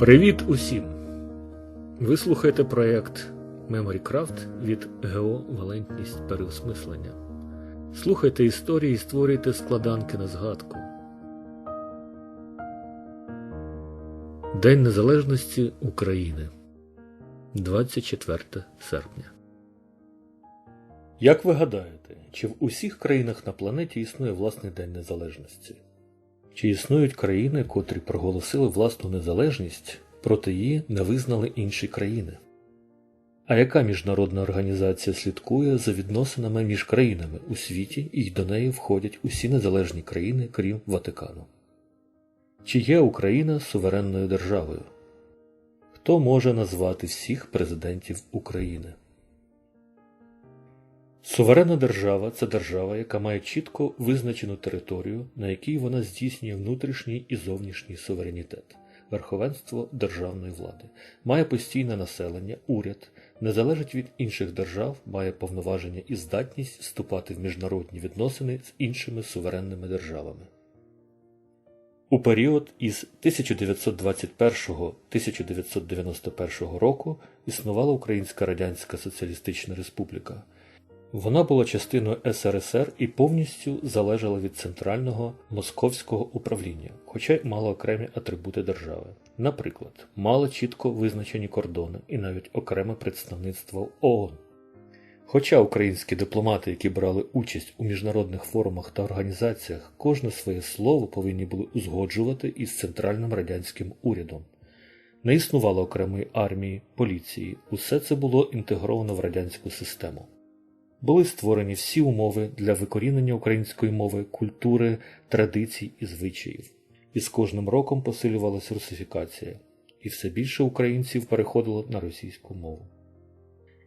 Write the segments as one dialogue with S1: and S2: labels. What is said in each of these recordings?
S1: Привіт усім! Ви слухаєте проєкт MemoryCraft від ГО Валентність переосмислення. Слухайте історії і створюйте складанки на згадку. День Незалежності України 24 серпня. Як ви гадаєте, чи в усіх країнах на планеті існує власний День Незалежності? Чи існують країни, котрі проголосили власну незалежність, проти її не визнали інші країни? А яка міжнародна організація слідкує за відносинами між країнами у світі і до неї входять усі незалежні країни, крім Ватикану? Чи є Україна суверенною державою? Хто може назвати всіх президентів України? Суверенна держава це держава, яка має чітко визначену територію, на якій вона здійснює внутрішній і зовнішній суверенітет, верховенство державної влади, має постійне населення, уряд, не залежить від інших держав, має повноваження і здатність вступати в міжнародні відносини з іншими суверенними державами. У період із 1921-1991 року існувала Українська Радянська Соціалістична Республіка. Вона була частиною СРСР і повністю залежала від центрального московського управління, хоча й мала окремі атрибути держави. Наприклад, мала чітко визначені кордони і навіть окреме представництво ООН. Хоча українські дипломати, які брали участь у міжнародних форумах та організаціях, кожне своє слово повинні були узгоджувати із центральним радянським урядом. Не існувало окремої армії, поліції, усе це було інтегровано в радянську систему були створені всі умови для викорінення української мови, культури, традицій і звичаїв. І з кожним роком посилювалася русифікація, і все більше українців переходило на російську мову.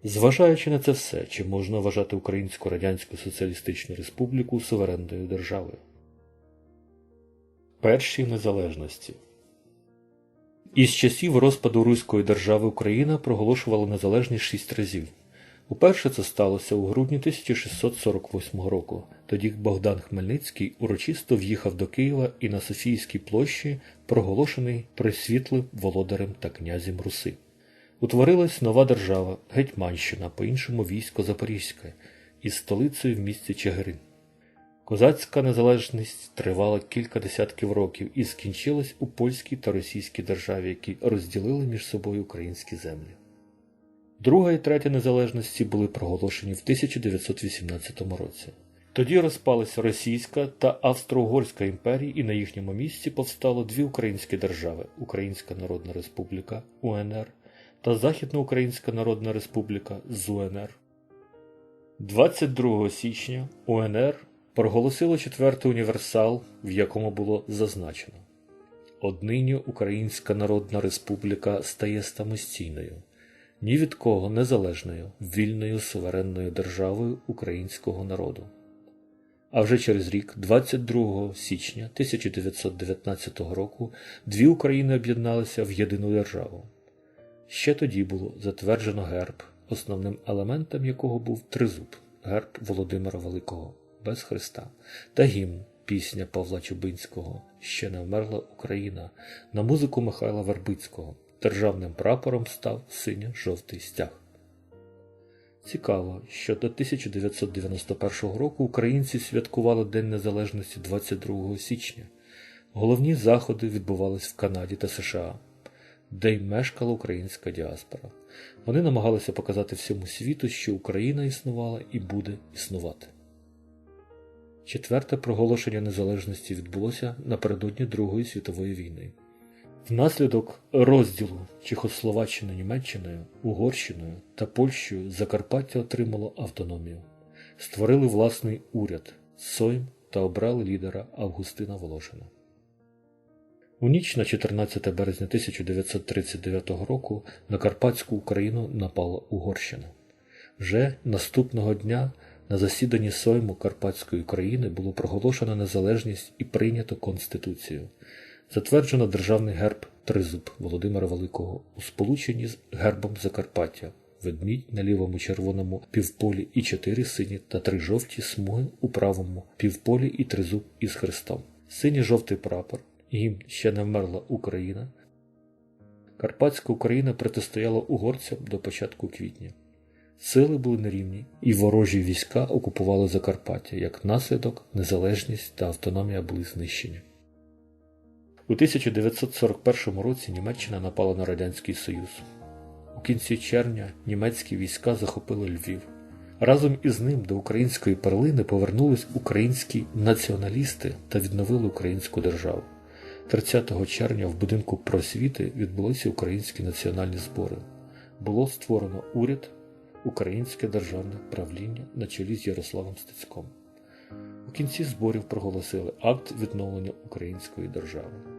S1: Зважаючи на це все, чи можна вважати Українську Радянську Соціалістичну Республіку суверенною державою? Перші незалежності Із часів розпаду Руської держави Україна проголошувала незалежність шість разів. Уперше це сталося у грудні 1648 року. Тоді Богдан Хмельницький урочисто в'їхав до Києва і на Софійській площі проголошений присвітлим володарем та князем Руси. Утворилась нова держава Гетьманщина, по-іншому військо Запорізьке, із столицею в місті Чигирин. Козацька незалежність тривала кілька десятків років і скінчилась у польській та російській державі, які розділили між собою українські землі. Друга і третя незалежності були проголошені в 1918 році. Тоді розпалися Російська та Австро-Угорська імперії, і на їхньому місці повстало дві українські держави Українська Народна Республіка УНР та Західноукраїнська Народна Республіка ЗУНР. 22 січня УНР проголосило четвертий універсал, в якому було зазначено Однині Українська Народна Республіка стає самостійною ні від кого незалежною, вільною суверенною державою українського народу. А вже через рік, 22 січня 1919 року, дві України об'єдналися в єдину державу. Ще тоді було затверджено герб, основним елементом якого був тризуб, герб Володимира Великого, без Христа, та гімн, пісня Павла Чубинського Ще не вмерла Україна на музику Михайла Вербицького. Державним прапором став синьо-жовтий стяг. Цікаво, що до 1991 року українці святкували День Незалежності 22 січня. Головні заходи відбувались в Канаді та США, де й мешкала українська діаспора. Вони намагалися показати всьому світу, що Україна існувала і буде існувати. Четверте проголошення незалежності відбулося напередодні Другої світової війни. Внаслідок розділу Чехословаччини Німеччиною, Угорщиною та Польщею Закарпаття отримало автономію, створили власний уряд Сойм та обрали лідера Августина Волошина. У ніч на 14 березня 1939 року на Карпатську Україну напала Угорщина. Вже наступного дня на засіданні Сойму Карпатської України було проголошено незалежність і прийнято Конституцію. Затверджено державний герб Тризуб Володимира Великого у сполученні з гербом Закарпаття, ведмідь на лівому червоному півполі і чотири сині та три жовті смуги у правому півполі і тризуб із хрестом. Синій жовтий прапор, гімн ще не вмерла Україна, Карпатська Україна протистояла угорцям до початку квітня. Сили були нерівні, і ворожі війська окупували Закарпаття, як наслідок, незалежність та автономія були знищені. У 1941 році Німеччина напала на Радянський Союз. У кінці червня німецькі війська захопили Львів. Разом із ним до української перлини повернулись українські націоналісти та відновили українську державу. 30 червня в будинку просвіти відбулися українські національні збори. Було створено уряд, Українське державне правління на чолі з Ярославом Стецьком. У кінці зборів проголосили акт відновлення української держави.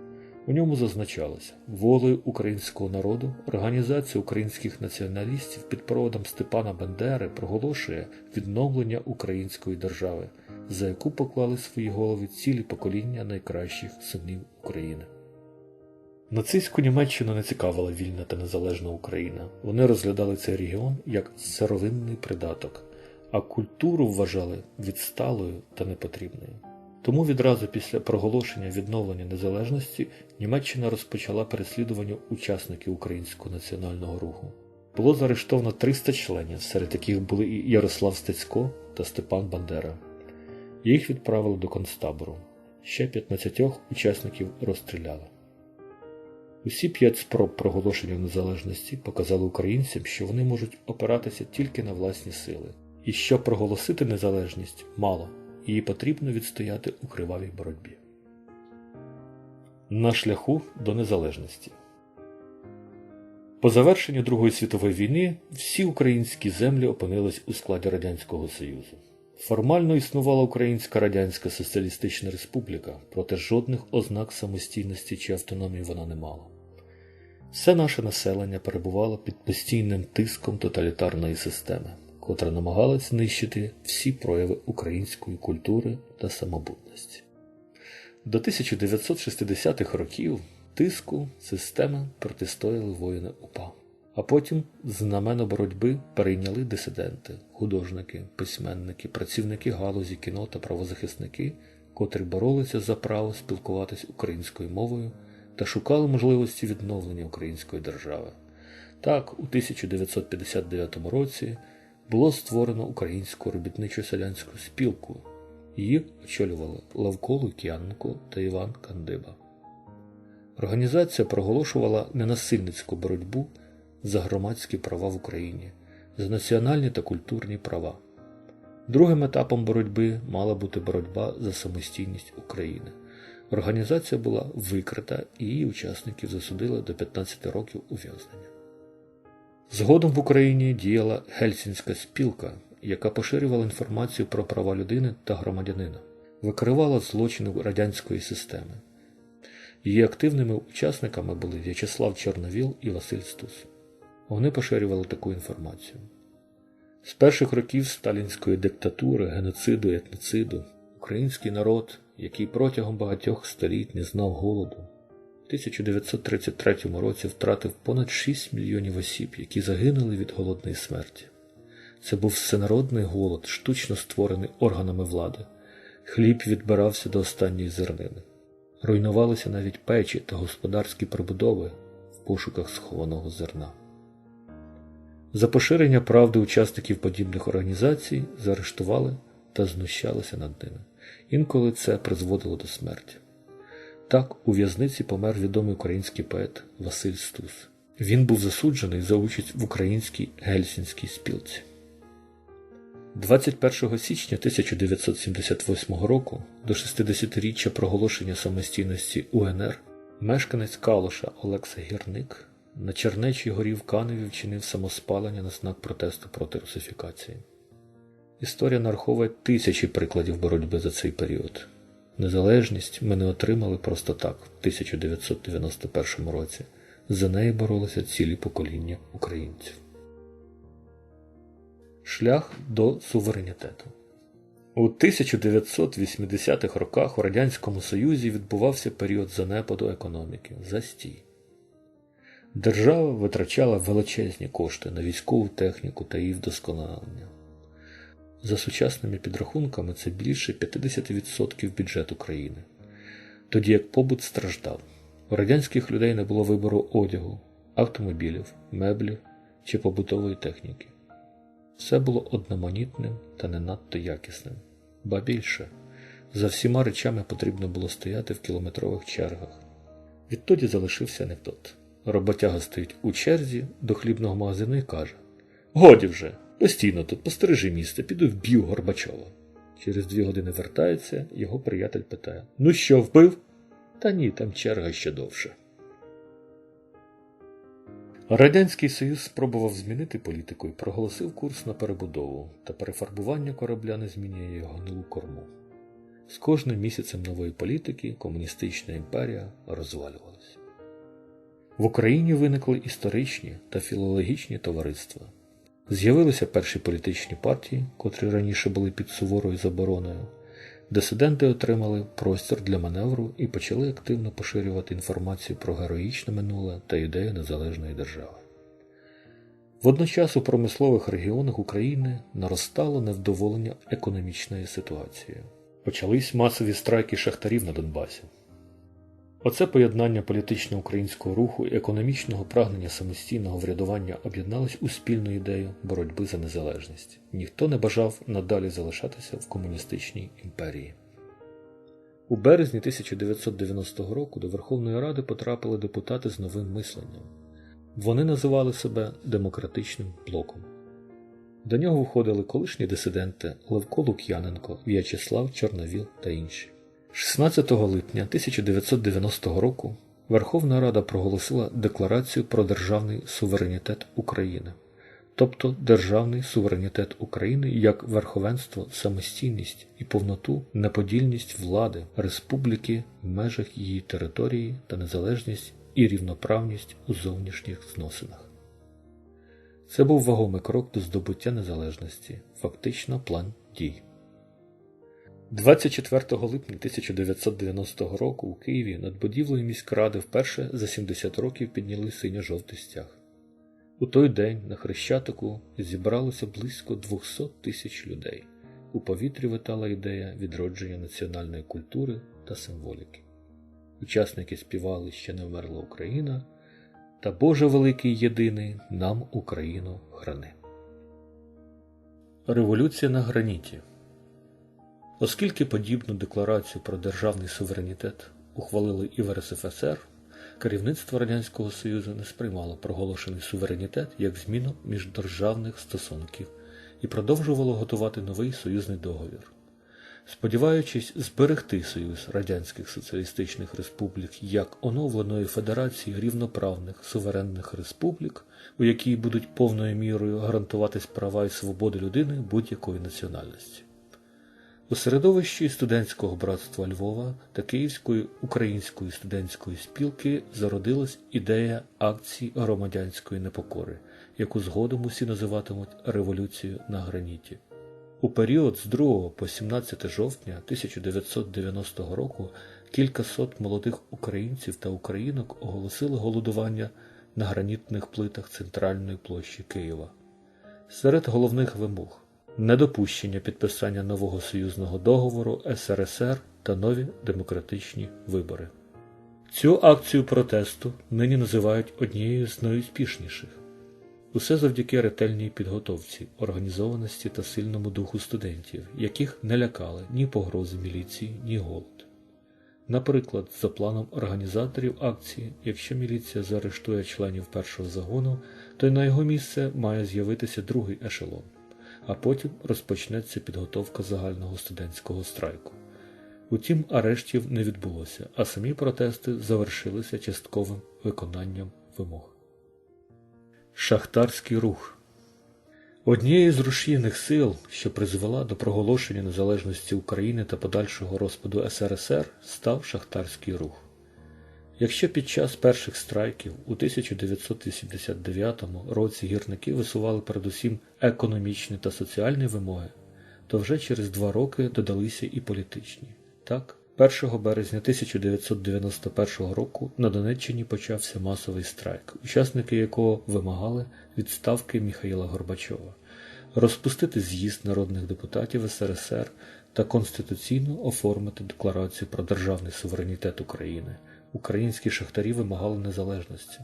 S1: У ньому зазначалося волею українського народу Організація українських націоналістів під проводом Степана Бандери проголошує відновлення української держави, за яку поклали свої голови цілі покоління найкращих синів України. Нацистську Німеччину не цікавила вільна та незалежна Україна. Вони розглядали цей регіон як сировинний придаток, а культуру вважали відсталою та непотрібною. Тому відразу після проголошення відновлення незалежності Німеччина розпочала переслідування учасників українського національного руху. Було заарештовано 300 членів, серед яких були і Ярослав Стецько та Степан Бандера. Їх відправили до концтабору. Ще 15 учасників розстріляли. Усі п'ять спроб проголошення незалежності показали українцям, що вони можуть опиратися тільки на власні сили, і щоб проголосити незалежність мало, її потрібно відстояти у кривавій боротьбі. На шляху до незалежності. По завершенню Другої світової війни всі українські землі опинились у складі Радянського Союзу. Формально існувала Українська Радянська Соціалістична Республіка, проте жодних ознак самостійності чи автономії вона не мала. Все наше населення перебувало під постійним тиском тоталітарної системи, котра намагалась знищити всі прояви української культури та самобутності. До 1960-х років тиску системи протистояли воїни УПА, а потім знамено боротьби перейняли дисиденти, художники, письменники, працівники галузі кіно та правозахисники, котрі боролися за право спілкуватись українською мовою та шукали можливості відновлення української держави. Так, у 1959 році було створено Українську робітничо селянську спілку. Її очолювали Лавко Лук'яненко та Іван Кандиба. Організація проголошувала ненасильницьку боротьбу за громадські права в Україні, за національні та культурні права. Другим етапом боротьби мала бути боротьба за самостійність України. Організація була викрита і її учасників засудили до 15 років ув'язнення. Згодом в Україні діяла Гельсінська спілка, яка поширювала інформацію про права людини та громадянина, викривала злочини радянської системи. Її активними учасниками були В'ячеслав Чорновіл і Василь Стус. Вони поширювали таку інформацію. З перших років сталінської диктатури, геноциду і етноциду український народ, який протягом багатьох століть не знав голоду, 1933 році втратив понад 6 мільйонів осіб, які загинули від голодної смерті. Це був всенародний голод, штучно створений органами влади. Хліб відбирався до останньої зернини. Руйнувалися навіть печі та господарські прибудови в пошуках схованого зерна. За поширення правди учасників подібних організацій заарештували та знущалися над ними. Інколи це призводило до смерті. Так, у в'язниці помер відомий український поет Василь Стус. Він був засуджений за участь в українській гельсінській спілці. 21 січня 1978 року до 60-річчя проголошення самостійності УНР мешканець Калуша Олекса Гірник на Чернечій горі в Каневі вчинив самоспалення на знак протесту проти русифікації. Історія нараховує тисячі прикладів боротьби за цей період. Незалежність ми не отримали просто так, в 1991 році. За неї боролися цілі покоління українців. Шлях до суверенітету. У 1980-х роках у Радянському Союзі відбувався період занепаду економіки, застій. Держава витрачала величезні кошти на військову техніку та її вдосконалення. За сучасними підрахунками, це більше 50% бюджету країни. Тоді як побут страждав. У радянських людей не було вибору одягу, автомобілів, меблів чи побутової техніки. Все було одноманітним та не надто якісним, ба більше. За всіма речами потрібно було стояти в кілометрових чергах. Відтоді залишився анекдот. Роботяга стоїть у черзі до хлібного магазину і каже: Годі вже, постійно тут постережи місце, піду вб'ю Горбачова. Через дві години вертається, його приятель питає: Ну що, вбив? Та ні, там черга ще довше. Радянський Союз спробував змінити політику і проголосив курс на перебудову, та перефарбування корабля не змінює його гнилу корму. З кожним місяцем нової політики комуністична імперія розвалювалася. В Україні виникли історичні та філологічні товариства. З'явилися перші політичні партії, котрі раніше були під суворою забороною. Дисиденти отримали простір для маневру і почали активно поширювати інформацію про героїчне минуле та ідею незалежної держави. Водночас у промислових регіонах України наростало невдоволення економічною ситуацією. Почались масові страйки шахтарів на Донбасі. Оце поєднання політично-українського руху і економічного прагнення самостійного врядування об'єдналось у спільну ідею боротьби за незалежність. Ніхто не бажав надалі залишатися в комуністичній імперії. У березні 1990 року до Верховної Ради потрапили депутати з новим мисленням. Вони називали себе демократичним блоком. До нього входили колишні дисиденти Левко Лук'яненко, В'ячеслав Чорновіл та інші. 16 липня 1990 року Верховна Рада проголосила Декларацію про державний суверенітет України, тобто державний суверенітет України як верховенство, самостійність і повноту, неподільність влади, республіки в межах її території та незалежність і рівноправність у зовнішніх зносинах. Це був вагомий крок до здобуття незалежності, фактично план дій. 24 липня 1990 року у Києві над будівлею міськради вперше за 70 років підняли синьо-жовтий стяг. У той день на Хрещатику зібралося близько 200 тисяч людей. У повітрі витала ідея відродження національної культури та символіки. Учасники співали Ще не вмерла Україна та Боже Великий Єдиний нам Україну храни. Революція на граніті. Оскільки подібну декларацію про державний суверенітет ухвалили і в РСФСР, керівництво Радянського Союзу не сприймало проголошений суверенітет як зміну міждержавних стосунків і продовжувало готувати новий союзний договір. Сподіваючись зберегти Союз Радянських Соціалістичних Республік як оновленої Федерації рівноправних суверенних республік, у якій будуть повною мірою гарантуватись права і свободи людини будь-якої національності. У середовищі студентського братства Львова та Київської української студентської спілки зародилась ідея акції громадянської непокори, яку згодом усі називатимуть революцією на граніті. У період з 2 по 17 жовтня 1990 року кількасот молодих українців та українок оголосили голодування на гранітних плитах центральної площі Києва. Серед головних вимог недопущення підписання нового союзного договору СРСР та нові демократичні вибори. Цю акцію протесту нині називають однією з найуспішніших. Усе завдяки ретельній підготовці, організованості та сильному духу студентів, яких не лякали ні погрози міліції, ні голод. Наприклад, за планом організаторів акції, якщо міліція заарештує членів першого загону, то й на його місце має з'явитися другий ешелон а потім розпочнеться підготовка загального студентського страйку. Утім, арештів не відбулося, а самі протести завершилися частковим виконанням вимог. Шахтарський рух однією з рушійних сил, що призвела до проголошення незалежності України та подальшого розпаду СРСР, став шахтарський рух. Якщо під час перших страйків у 1989 році гірники висували передусім економічні та соціальні вимоги, то вже через два роки додалися і політичні. Так, 1 березня 1991 року на Донеччині почався масовий страйк, учасники якого вимагали відставки Міхаїла Горбачова, розпустити з'їзд народних депутатів СРСР та конституційно оформити декларацію про державний суверенітет України українські шахтарі вимагали незалежності.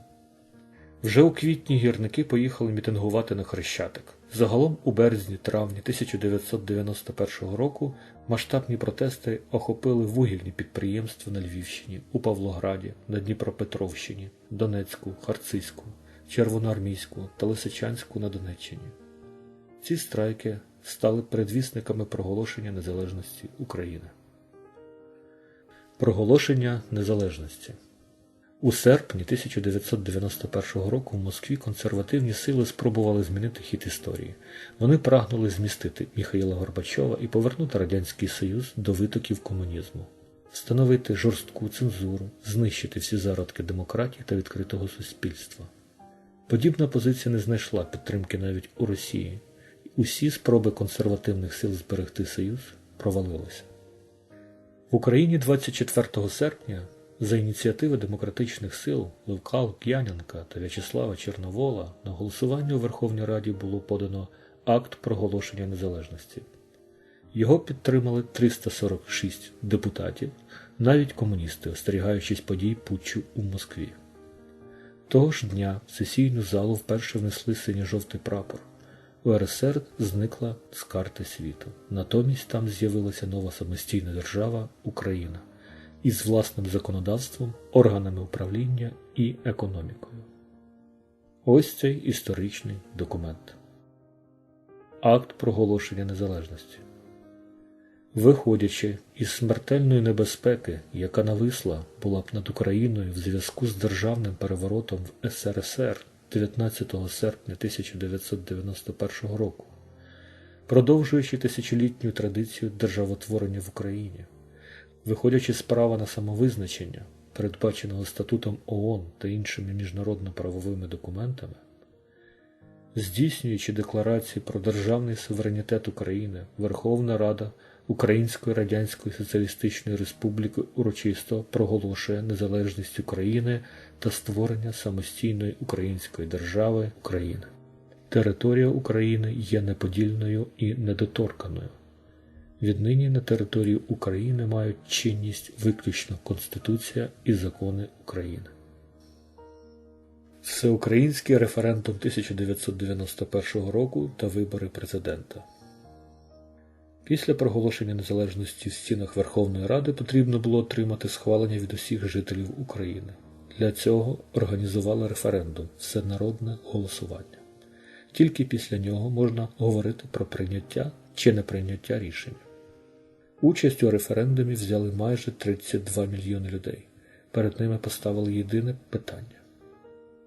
S1: Вже у квітні гірники поїхали мітингувати на Хрещатик. Загалом у березні-травні 1991 року масштабні протести охопили вугільні підприємства на Львівщині, у Павлограді, на Дніпропетровщині, Донецьку, Харцизьку, Червоноармійську та Лисичанську на Донеччині. Ці страйки стали предвісниками проголошення незалежності України. Проголошення незалежності у серпні 1991 року в Москві консервативні сили спробували змінити хід історії. Вони прагнули змістити Міхаїла Горбачова і повернути Радянський Союз до витоків комунізму, встановити жорстку цензуру, знищити всі зародки демократії та відкритого суспільства. Подібна позиція не знайшла підтримки навіть у Росії. Усі спроби консервативних сил зберегти Союз провалилися. В Україні 24 серпня за ініціативи демократичних сил Левка Лук'яненка та В'ячеслава Чорновола на голосування у Верховній Раді було подано акт проголошення незалежності. Його підтримали 346 депутатів, навіть комуністи, остерігаючись подій путчу у Москві. Того ж дня в сесійну залу вперше внесли синьо-жовтий прапор. УРСР зникла з карти світу. Натомість там з'явилася нова самостійна держава Україна із власним законодавством, органами управління і економікою. Ось цей історичний документ. Акт проголошення незалежності. Виходячи із смертельної небезпеки, яка нависла була б над Україною в зв'язку з державним переворотом в СРСР 19 серпня 1991 року, продовжуючи тисячолітню традицію державотворення в Україні, виходячи з права на самовизначення, передбаченого статутом ООН та іншими міжнародно-правовими документами, здійснюючи декларацію про державний суверенітет України, Верховна Рада Української Радянської Соціалістичної Республіки урочисто проголошує незалежність України та створення самостійної української держави України. Територія України є неподільною і недоторканою. Віднині на території України мають чинність виключно Конституція і закони України. Всеукраїнський референдум 1991 року та вибори президента. Після проголошення незалежності в стінах Верховної Ради потрібно було отримати схвалення від усіх жителів України. Для цього організували референдум всенародне голосування. Тільки після нього можна говорити про прийняття чи неприйняття рішення. Участь у референдумі взяли майже 32 мільйони людей. Перед ними поставили єдине питання: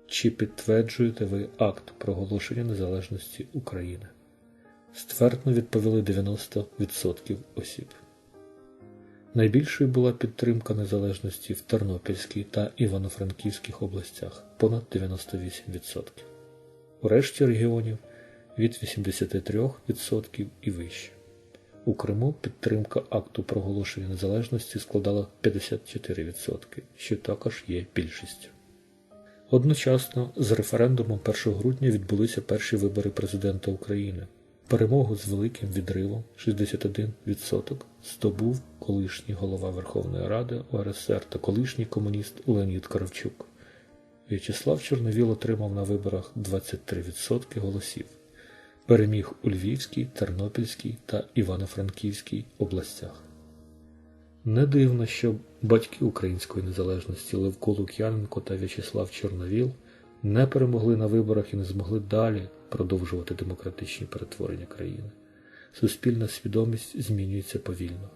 S1: чи підтверджуєте ви акт проголошення незалежності України? Ствердно відповіли 90% осіб. Найбільшою була підтримка незалежності в Тернопільській та Івано-Франківських областях понад 98%. У решті регіонів від 83% і вище. У Криму підтримка акту проголошення незалежності складала 54%, що також є більшістю. Одночасно з референдумом 1 грудня відбулися перші вибори президента України. Перемогу з великим відривом 61% здобув колишній голова Верховної Ради УРСР та колишній комуніст Леонід Кравчук. В'ячеслав Чорновіл отримав на виборах 23% голосів. Переміг у Львівській, Тернопільській та Івано-Франківській областях. Не дивно, що батьки української незалежності Левко Лук'яненко та В'ячеслав Чорновіл не перемогли на виборах і не змогли далі продовжувати демократичні перетворення країни. Суспільна свідомість змінюється повільно.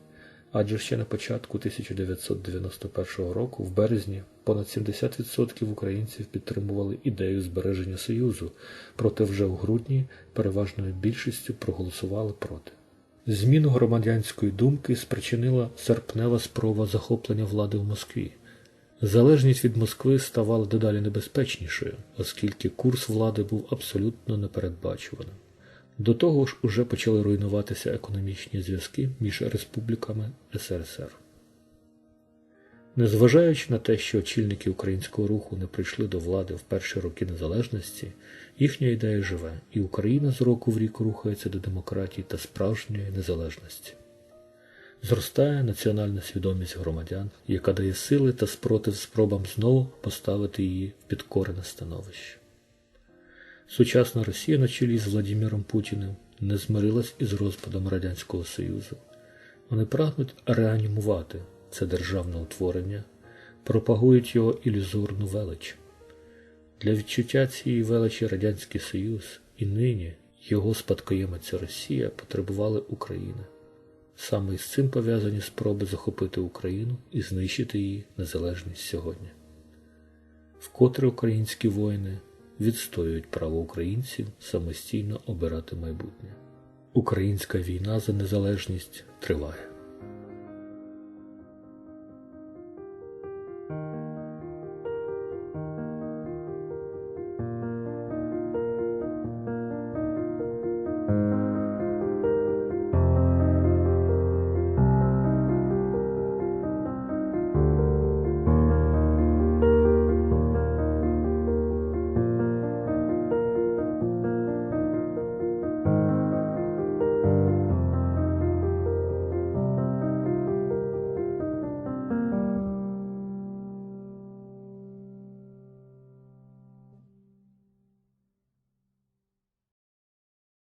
S1: Адже ще на початку 1991 року, в березні, понад 70% українців підтримували ідею збереження Союзу, проте вже у грудні переважною більшістю проголосували проти. Зміну громадянської думки спричинила серпнева спроба захоплення влади в Москві. Залежність від Москви ставала дедалі небезпечнішою, оскільки курс влади був абсолютно непередбачуваним. До того ж, уже почали руйнуватися економічні зв'язки між республіками СРСР. Незважаючи на те, що очільники українського руху не прийшли до влади в перші роки незалежності, їхня ідея живе, і Україна з року в рік рухається до демократії та справжньої незалежності. Зростає національна свідомість громадян, яка дає сили та спротив спробам знову поставити її в підкорене становище. Сучасна Росія на чолі з Владимиром Путіним не змирилась із розпадом Радянського Союзу. Вони прагнуть реанімувати це державне утворення, пропагують його ілюзорну велич. Для відчуття цієї величі Радянський Союз і нині його спадкоємиця Росія потребували України. Саме із цим пов'язані спроби захопити Україну і знищити її незалежність сьогодні. Вкотре українські воїни відстоюють право українців самостійно обирати майбутнє. Українська війна за незалежність триває.